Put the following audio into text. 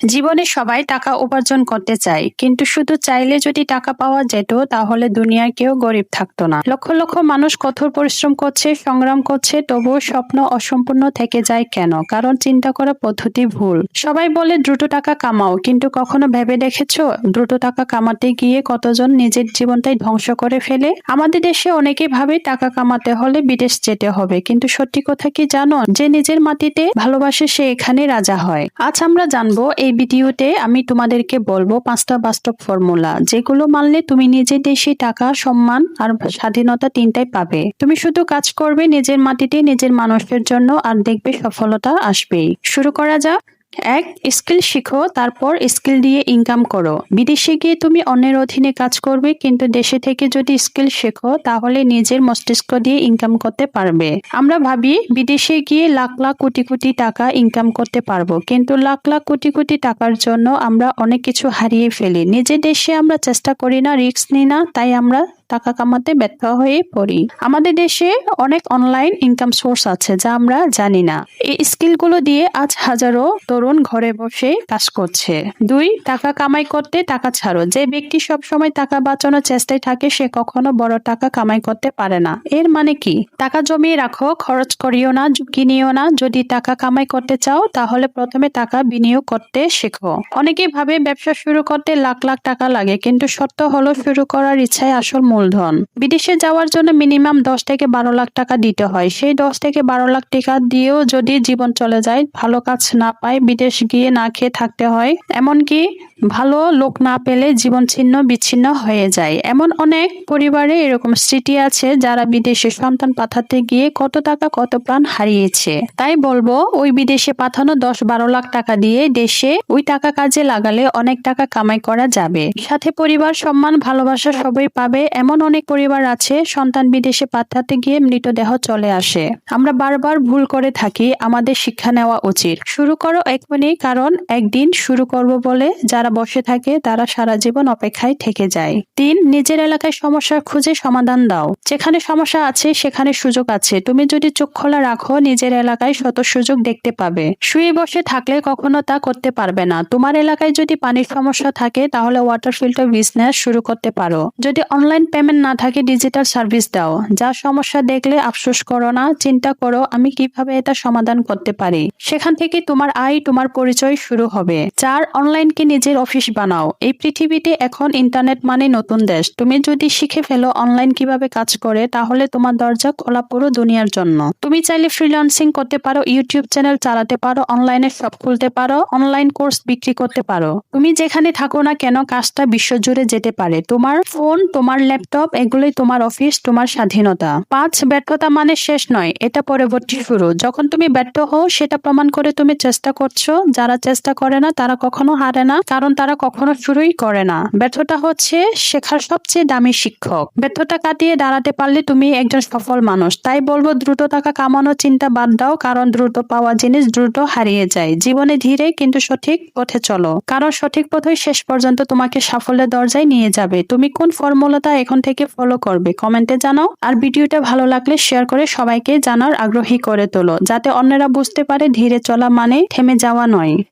জীবনে সবাই টাকা উপার্জন করতে চায়, কিন্তু শুধু চাইলে যদি টাকা পাওয়া যেত, তাহলে দুনিয়ার কেউ গরিব থাকতো না। লক্ষ লক্ষ মানুষ কঠোর পরিশ্রম করছে, সংগ্রাম করছে, তবুও স্বপ্ন অসম্পূর্ণ থেকে যায় কেন? কারণ চিন্তা করা পদ্ধতি ভুল। সবাই বলে, দ্রুত টাকা কামাও। কিন্তু কখনো ভেবে দেখেছ, দ্রুত টাকা কামাতে গিয়ে কতজন নিজের জীবনটাই ধ্বংস করে ফেলে? আমাদের দেশে অনেকে ভাবে, টাকা কামাতে হলে বিদেশ যেতে হবে। কিন্তু সত্যি কথা কি জানো? যে নিজের মাটিতে ভালোবাসে, সে এখানে রাজা হয়। আজ আমরা জানব এই ভিডিওতে আমি তোমাদেরকে বলব পাঁচটা বাস্তব ফর্মুলা। যেগুলো মানলে তুমি নিজের দেশে টাকা, সম্মান আর স্বাধীনতা তিনটাই পাবে। তুমি শুধু কাজ করবে নিজের মাটিতে, নিজের মানুষের জন্য, আর দেখবে সফলতা আসবেই। শুরু করা যাক। এক, স্কিল শিখো, তারপর স্কিল দিয়ে ইনকাম করো। বিদেশে গিয়ে তুমি অন্যের অধীনে কাজ করবে, কিন্তু দেশে থেকে যদি স্কিল শেখো, তাহলে নিজের মস্তিষ্ক দিয়ে ইনকাম করতে পারবে। আমরা ভাবি, বিদেশে গিয়ে লাখ লাখ কোটি কোটি টাকা ইনকাম করতে পারব, কিন্তু লাখ লাখ কোটি কোটি টাকার জন্য আমরা অনেক কিছু হারিয়ে ফেলি। নিজের দেশে আমরা চেষ্টা করি না রিস্ক নিই না, তাই আমরা টাকা কামাতে ব্যর্থ হয়ে পড়ি। আমাদের দেশে অনেক অনলাইন ইনকাম সোর্স আছে যা আমরা জানি না। এই স্কিলগুলো দিয়ে আজ হাজারো তরুণ ঘরে বসে কাজ করছে। দুই, টাকা কামাই করতে টাকা ছাড়ো। যে ব্যক্তি সব সময় টাকা বাঁচানোর চেষ্টায় থাকে, সে কখনো বড় টাকা কামাই করতে পারে না। এর মানে কি? টাকা জমিয়ে রাখো, খরচ করিও না, ঝুঁকি নিও না। যদি টাকা কামাই করতে চাও, তাহলে প্রথমে টাকা বিনিয়োগ করতে শেখো। অনেকে ভাবে ব্যবসা শুরু করতে লাখ লাখ টাকা লাগে, কিন্তু সত্য হলো, শুরু করার ইচ্ছায় আসল মূলধন। বিদেশে যাওয়ার জন্য মিনিমাম দশ থেকে বারো লাখ টাকা দিতে হয়। সেই দশ থেকে বারো লাখ টাকা দিয়েও যদি জীবন চলে যায়, ভালো কাজ না পায়, বিদেশ গিয়ে না খেয়ে থাকতে হয়, এমনকি ভালো লোক না পেলে জীবন ছিন্ন, বিচ্ছিন্ন হয়ে যায়। এমন অনেক পরিবারে এরকম স্মৃতি আছে যারা বিদেশে সন্তান পাঠাতে গিয়ে কত টাকা, কত প্রাণ হারিয়েছে। তাই বলব, ওই বিদেশে পাঠানো দশ বারো লাখ টাকা দিয়ে দেশে ওই টাকা কাজে লাগালে অনেক টাকা কামাই করা যাবে। সাথে পরিবার সম্মান, ভালোবাসা সবই পাবে। এমন অনেক পরিবার আছে সন্তান বিদেশে পাঠাতে গিয়ে মৃতদেহ চলে আসে। আমরা বারবার ভুল করে থাকি, আমাদের শিক্ষা নেওয়া উচিত। শুরু করো এখনই কারণ একদিন শুরু করব বলে যারা বসে থাকে, তারা সারা জীবন অপেক্ষায় থেকে যায়। তিন, নিজের এলাকায় সমস্যা খুঁজে সমাধান দাও। যেখানে সমস্যা আছে, সেখানে সুযোগ আছে। তুমি যদি চোখ খোলা রাখো, নিজের এলাকায় শত সুযোগ দেখতে পাবে। শুয়ে বসে থাকলে কখনো তা করতে পারবে না। তোমার এলাকায় যদি পানির সমস্যা থাকে, তাহলে ওয়াটার ফিল্টার বিজনেস শুরু করতে পারো। যদি অনলাইন পেমেন্ট না থাকে ডিজিটাল সার্ভিস দাও। যা সমস্যা দেখলে আফসোস করো না, চিন্তা করো, আমি কীভাবে এটা সমাধান করতে পারি? সেখান থেকে তোমার আয়, তোমার পরিচয় শুরু হবে। চার অনলাইনকে নিজের অফিস বানাও। এই পৃথিবীতে এখন ইন্টারনেট মানে নতুন দেশ। তুমি যদি শিখে ফেলো অনলাইন কীভাবে কাজ করে, তাহলে তোমার দরজা খোলা পুরো দুনিয়ার জন্য। তুমি চাইলে ফ্রিল্যান্সিং করতে পারো, ইউটিউব চ্যানেল চালাতে পারো অনলাইনে সব খুলতে পারো অনলাইন কোর্স বিক্রি করতে পারো। তুমি যেখানে থাকো না কেন, কাজটা বিশ্বজুড়ে যেতে পারে। তোমার ফোন তোমার ল্যাপটপ এগুলোই তোমার অফিস তোমার স্বাধীনতা। পাঁচ, ব্যর্থতা মানে শেষ নয়, এটা পরবর্তী শুরু। যখন তুমি ব্যর্থ হও, সেটা প্রমাণ করে তুমি চেষ্টা করছ। যারা চেষ্টা করে না, তারা কখনো হারে না। কারণ তারা কখনো শুরুই করে না। ব্যর্থতা হচ্ছে শেখার সবচেয়ে দামি শিক্ষক। ব্যর্থতা কাটিয়ে দাঁড়াতে পারলে তুমি একজন সফল মানুষ। তাই বলব, দ্রুত টাকা কামানোর চিন্তা বাদ দাও, কারণ দ্রুত পাওয়া জিনিস দ্রুত হারিয়ে যায়। জীবনে ধীরে কিন্তু সঠিক পথে চলো। কারণ সঠিক পথে শেষ পর্যন্ত তোমাকে সাফল্যের দরজায় নিয়ে যাবে। তুমি কোন ফর্মুলাটা এখন থেকে ফলো করবে কমেন্টে জানাও। আর ভিডিওটা ভালো লাগলে শেয়ার করে সবাইকে জানার আগ্রহী করে তোলো, যাতে অন্যরা বুঝতে পারে ধীরে চলা মানে থেমে যাওয়া নয়।